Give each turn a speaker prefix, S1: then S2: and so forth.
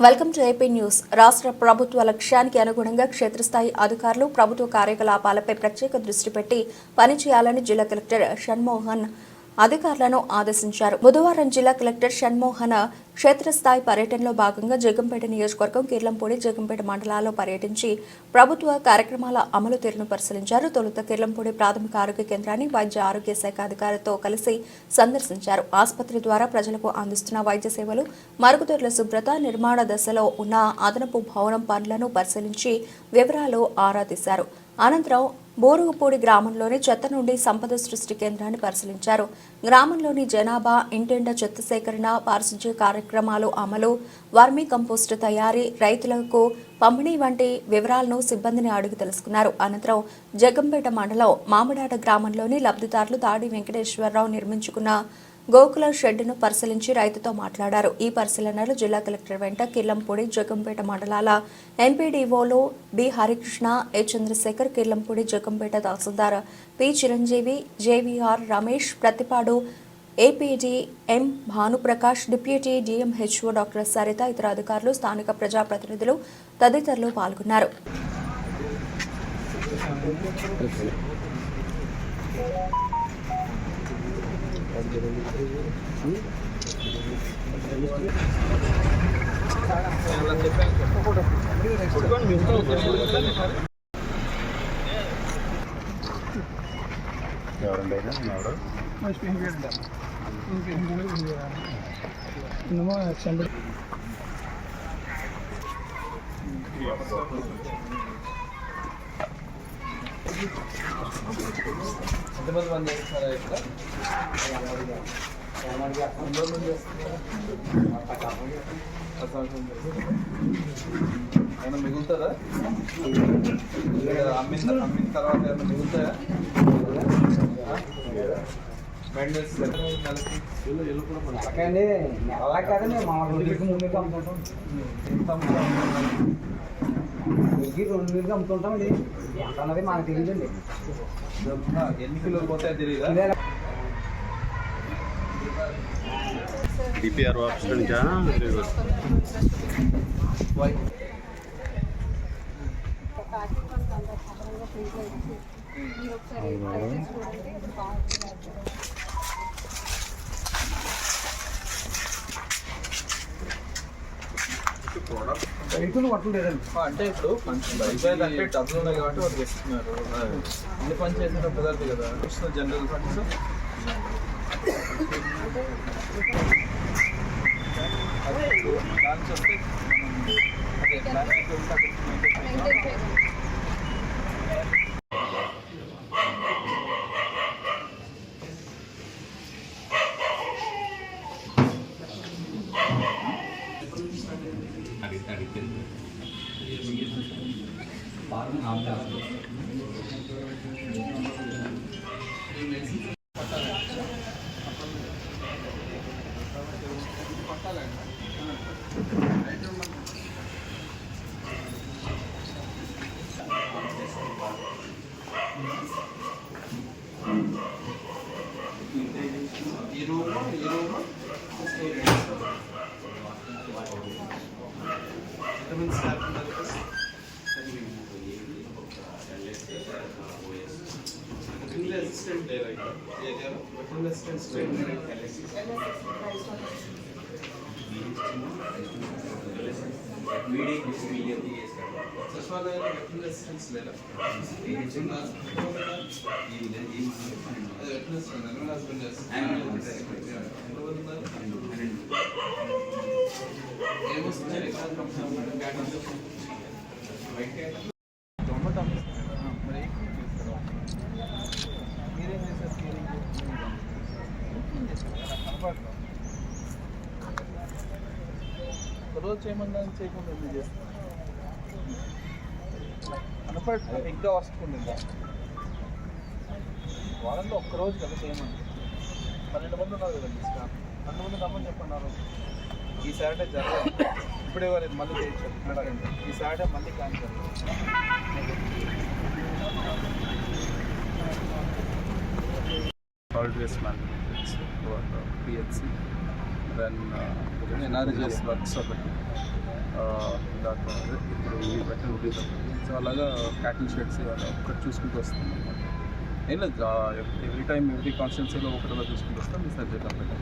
S1: Welcome to AP news. రాష్ట్ర ప్రభుత్వ లక్ష్యానికి అనుగుణంగా క్షేత్రస్థాయి అధికారులు ప్రభుత్వ కార్యకలాపాలపై ప్రత్యేక దృష్టి పెట్టి పనిచేయాలని జిల్లా కలెక్టర్ షణ్మోహన్ అధికారులను ఆదేశించారు. బుధవారం జిల్లా కలెక్టర్ షణ్మోహన క్షేత్రస్థాయి పర్యటనలో భాగంగా జగంపేట నియోజకవర్గం కిర్లంపూడి జగంపేట మండలాల్లో పర్యటించి ప్రభుత్వ కార్యక్రమాల అమలు తీరును పరిశీలించారు. తొలుత కిర్లంపూడి ప్రాథమిక ఆరోగ్య కేంద్రాన్ని వైద్య ఆరోగ్య శాఖ అధికారితో కలిసి సందర్శించారు. ఆసుపత్రి ద్వారా ప్రజలకు అందిస్తున్న వైద్య సేవలు మరుగుదొడ్ల శుభ్రత నిర్మాణ దశలో ఉన్న అదనపు భవనం పనులను పరిశీలించి వివరాలు ఆరా తీశారు. అనంతరం బోరుగుపూడి గ్రామంలోని చెత్త నుండి సంపద సృష్టి కేంద్రాన్ని పరిశీలించారు. గ్రామంలోని జనాభా ఇంటింట చెత్త సేకరణ పారిశుధ్య కార్యక్రమాలు అమలు వర్మీ కంపోస్టు తయారీ రైతులకు పంపిణీ వంటి వివరాలను సిబ్బందిని అడిగి తెలుసుకున్నారు. అనంతరం జగంపేట మండలం మామిడాట గ్రామంలోని లబ్ధిదారులు తాడి వెంకటేశ్వరరావు నిర్మించుకున్న గోకుల షెడ్డును పరిశీలించి రైతుతో మాట్లాడారు. ఈ పరిశీలనలో జిల్లా కలెక్టర్ వెంట కిర్లంపూడి జగంపేట మండలాల ఎంపీడీఓలు B Harikrishna A Chandrasekhar Kirlampudi Jaggampeta tahsildar P Chiranjeevi JVR Ramesh Prathipadu APD M Bhanuprakash deputy DMHO doctor Saritha ఇతర అధికారులు స్థానిక ప్రజాప్రతినిధులు తదితరులు పాల్గొన్నారు.
S2: ఎవరండి ఎవరు
S3: ఎంతమంది మంది చేస్తారా ఇక్కడ ఎంతమంది మంది చేస్తున్నారు? అసలు ఏమైనా మిగులుతుందా? అమ్మిన అమ్మిన తర్వాత ఏమైనా మిగులుతాయా? మెయింటెనెన్స్ నెలకి?
S4: అలాగే అలా కాదండి మా రెండుకి రెండు వేలకి అమ్ముతుంటామండి ఎంత అన్నది మాకు తెలియదండి.
S3: ఎన్ని కిలోలు పోతాయో తెలియదా
S2: డిపిఆర్ ఆఫీస్ నుంచా
S4: రైతులు పట్టలు
S3: అంటే ఇప్పుడు అంటే డబ్బులు ఉన్నాయి కాబట్టి వాళ్ళు ఇస్తున్నారు అన్ని పని చేసిన కుదరదు కదా. ఇస్తున్న జనరల్ ఫండ్స్. దానికి వస్తే అదే ప్లాన్ అయితే ఉంటే అక్కడికి maintain చేయాలి. ఈ రూమ్ ఈ రూమ్ ఎంతమంది స్టాఫ్ ఉన్నారు ఇక్కడ? వెటర్నరీ అసిస్టెంట్ లేరా ఇక్కడ? ఏ రోజు చేయమన్నా చేయకుండా ఎందుకు చేస్తారు కనపడట్లేదు ఇంకా వస్తుందా వారంలో ఒక్క రోజు కదా చేయమని. పన్నెండు మంది ఉన్నారు కదండి స్టాఫ్ పన్నెండు మంది రమ్మని చెప్పన్నారు. ఈ సాటర్డే జరగదు. ఇప్పుడే వాళ్ళు మళ్ళీ చేయొచ్చు ఈ సాటర్డే మళ్ళీ cancel
S2: salt waste management PHC then
S3: NRGS
S2: works ఒకటి
S3: అదే ఇప్పుడు పెట్టిన ఉద్దేశం సో అలాగా క్యాటిల్ షెడ్స్ ఒకటి చూసుకుంటూ వస్తాం అనమాట ఏం లేదు ఎవ్రీ టైం ఎవ్రీ కాన్స్టిట్యున్సీలో ఒకటిలో చూసుకుంటూ వస్తాం ఈ సబ్జెక్ట్ అంతా.